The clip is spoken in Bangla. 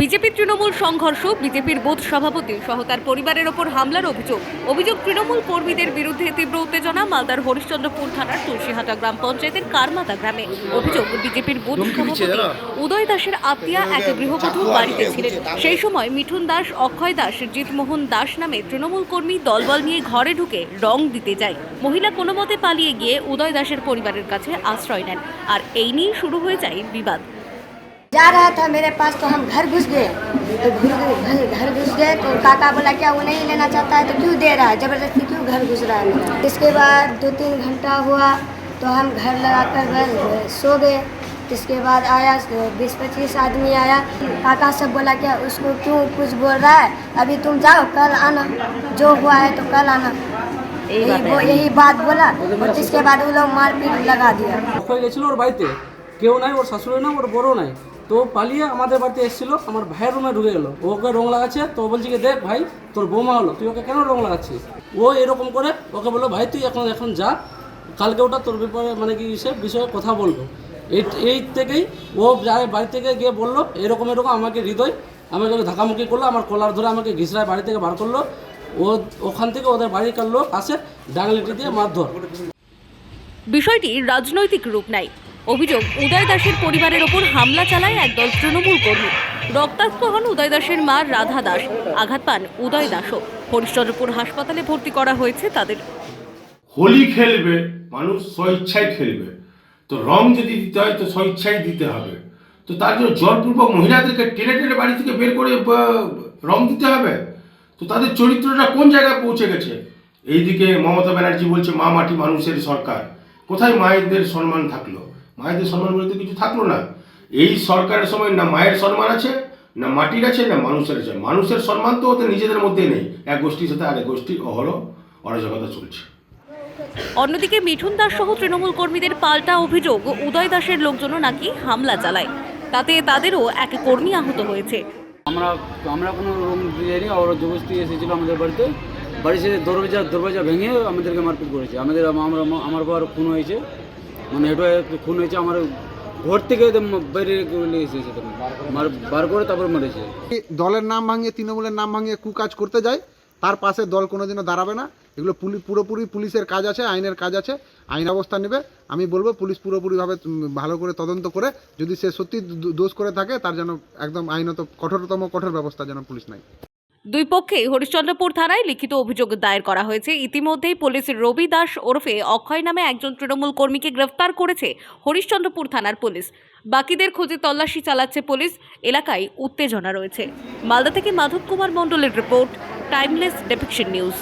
বিজেপি তৃণমূল সংঘর্ষ বিজেপির বোধ সভাপতি সহ তার পরিবারের ওপর হামলার অভিযোগ। অভিযোগ তৃণমূল কর্মীদের বিরুদ্ধে তীব্র উত্তেজনা মালদার হরিশ্চন্দ্রপুর থানার তুলসীহাটা গ্রাম পঞ্চায়েতের কারমাতা গ্রামে। অভিযোগ বিজেপির বোধ সভাপতি উদয় দাসের আত্মীয়া এক গৃহবধূ বাড়িতে ছিলেন। সেই সময় মিঠুন দাস অক্ষয় দাস জিতমোহন দাস নামে তৃণমূল কর্মী দলবল নিয়ে ঘরে ঢুকে রং দিতে যায়। মহিলা কোনো মতে পালিয়ে গিয়ে উদয় দাসের পরিবারের কাছে আশ্রয় নেন। আর এই নিয়ে শুরু হয়ে যায় বিবাদ। जा रहा था मेरे पास तो हम घर घुस गए तो घुस गए- घर घर घुस गए तो काका बोला क्या वो नहीं लेना चाहता है तो क्यों दे रहा है ज़बरदस्ती क्यों घर घुस रहा है मेरा? इसके बाद दो तीन घंटा हुआ तो हम घर लगा कर घर सो गए इसके बाद आया बीस पच्चीस आदमी आया काका सब बोला क्या उसको क्यों कुछ बोल रहा है अभी तुम जाओ कल आना जो हुआ है तो कल आना यही वो- यही बात बोला और इसके बाद वो लोग मारपीट लगा दिया হয়ে গেছিল ওর বাড়িতে কেউ নাই ওর শাশুড়ি নাই ওর বড় নাই তো পালিয়ে আমাদের বাড়িতে এসেছিল, আমার ভাইয়ের রুমে ঢুকে গেলো। ওকে রং লাগাচ্ছে, তো বলছে কি, দেখ ভাই, তোর বৌমা হলো, তুই ওকে কেন রং লাগাচ্ছিস? ও এরকম করে ওকে বলল, ভাই, তুই এখন এখন যা, কালকে ওটা তোর ব্যাপারে মানে কি সে বিষয়ে কথা বলব। এই এই থেকেই ও যায় বাড়ি থেকে গিয়ে বলল, এরকম এরকম আমাকে হৃদয়, আমাকে ধাকামুকি করল, আমার কলার ধরে আমাকে ঘিসরায় বাড়ি থেকে বার করল। ও, ওখান থেকে ওদের বাড়ির লোক আসে ডাংলিটি দিয়ে মারধর। বিষয়টি রাজনৈতিক রূপ নেয়। অভিযোগ, উদয় দাসের পরিবারের ওপর হামলা চালায় একদল তৃণমূল কর্মী। রক্তাক্ত হন উদয় দাসের মা রাধা দাস। আঘাত পান উদয় দাসও। হরিশ্চন্দ্রপুর হাসপাতালে ভর্তি করা হয়েছে তাদের। হোলি খেলবে, মানুষ স্বইচ্ছায় খেলবে। তো রং যদি দিতে হয়, তো স্বইচ্ছায় দিতে হবে। তো তার জন্য জোরপূর্বক মহিলাদেরকে টেনে টেনে বাড়ি থেকে বের করে রং দিতে হবে। তো তাদের চরিত্রটা কোন জায়গায় পৌঁছে গেছে? এইদিকে মমতা ব্যানার্জি বলছে, মা মাটি মানুষের সরকার। কোথায় মায়েদের সম্মান থাকল? মায়েদের সম্মান বলতে কিছু থাকল না। এই সরকারের সময় না মায়ের সম্মান আছে না মাটির আছে না মানুষের আছে। মানুষের সম্মান তো ওদের নিজেদের মধ্যে নেই। এক গোষ্ঠীর সাথে আরেক গোষ্ঠী অহরহ অরাজকতা চলছে। অন্যদিকে মিঠুন দাস সহ তৃণমূল কর্মীদের পাল্টা অভিযোগ উদয় দাসের লোকজনও নাকি হামলা চালায়। তাতে তাদেরও এক কর্মী আহত হয়েছে। আমরা আমরা কোনো রুম দিইনি ওরা জবস্তি এসেছিল আমাদের বাড়িতে। বাড়ি এসে দরজা দরজা ভেঙে আমাদেরকে মারপিট করেছে। আমাদের আম- আমরা আমার বার খুন হয়েছে। মানে এটা খুন হয়েছে আমার ঘর থেকে বাইরে এসেছে বার করে তারপর মেরেছে। দলের নাম ভাঙিয়ে, তৃণমূলের নাম ভাঙিয়ে কুকাজ করতে যায়, তার পাশে দল কোনোদিনও দাঁড়াবে না। এগুলো পুলি পুরোপুরি পুলিশের কাজ আছে, আইনের কাজ আছে, আইন অবস্থা নেবে। আমি বলব পুলিশ পুরোপুরিভাবে ভালো করে তদন্ত করে, যদি সে সত্যি দোষ করে থাকে, তার যেন একদম আইনত কঠোরতম কঠোর ব্যবস্থা যেন পুলিশ নেয়। দুই পক্ষেই হরিশ্চন্দ্রপুর থানায় লিখিত অভিযোগ দায়ের করা হয়েছে। ইতিমধ্যেই পুলিশ রবি দাস ওরফে অক্ষয় নামে একজন তৃণমূল কর্মীকে গ্রেফতার করেছে হরিশ্চন্দ্রপুর থানার পুলিশ। বাকিদের খোঁজে তল্লাশি চালাচ্ছে পুলিশ। এলাকায় উত্তেজনা রয়েছে। মালদা থেকে মাধব কুমার মণ্ডলের রিপোর্ট, টাইমলেস ডেপিকশন নিউজ।